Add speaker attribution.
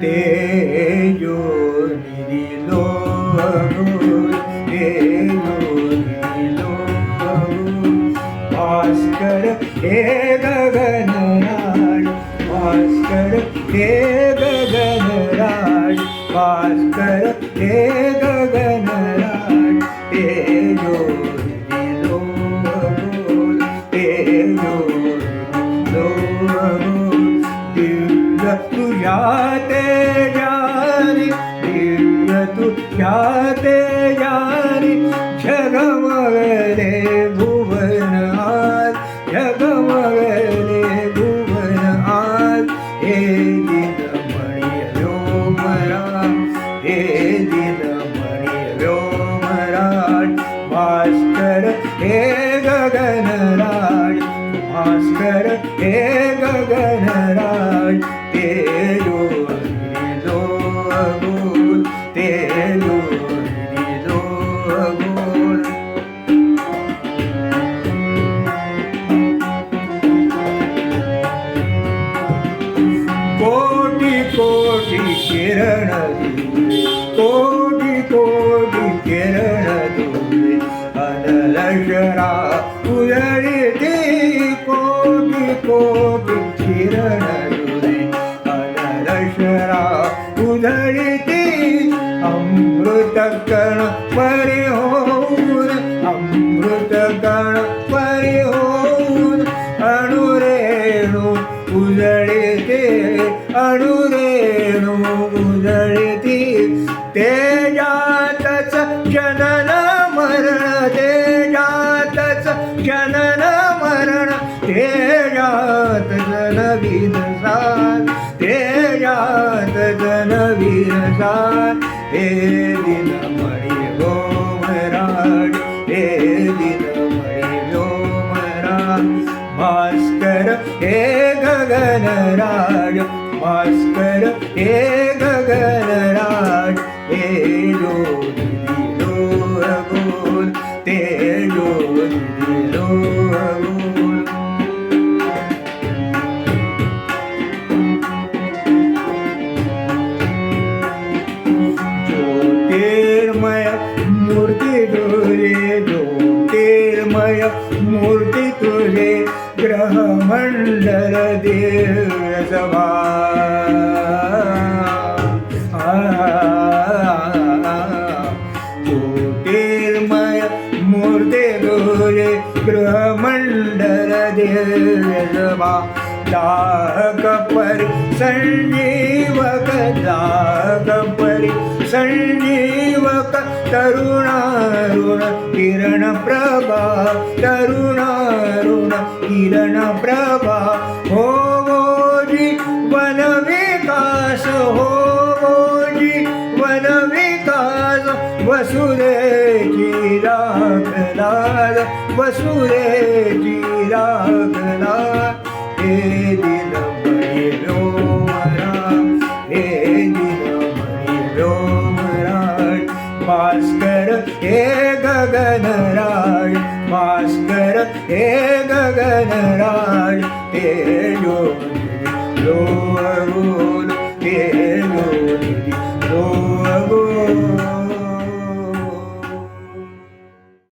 Speaker 1: തേയോ നിരിലോ തേയോ നിരിലോ ഭാസ്കര ഹേ ഗഗനരാട് ഭാസ്കര ഹേ ഗഗനരാട് ഭാസ്കര ഹേ ഗഗന दिव्य तुझ्या तेजारी दिव्य तुझ्या तेजारी जगमगले भुवन कोटी किरण दिले कोटी कोटी किरण दिले अनलशरा उजळते अणुरेणू उजळती तेजातच जनन मरण तेजातच जनन मरण. तेजात जनवीन सार तेजात जनवीन सार. हे दिन गगनराज भास्कर हे गगनराज हे जोडी दिलो अगोल ते जोडी दिलो मूर्ती तुझे मूर्ती तुझे. ग्रहमंडल देव सभा ज्योतिर्मय मूर्ती तुझे ग्रहमंडल देव सभा दाहक परि संजीवक दाहक परि संजीवक तरुणारुण किरण प्रभा तरुणारुण किरण प्रभा हो जी वन विकास हो जी वन विकास वसुदेची राखलाल वसुदेची राखला हे दिन भास्कर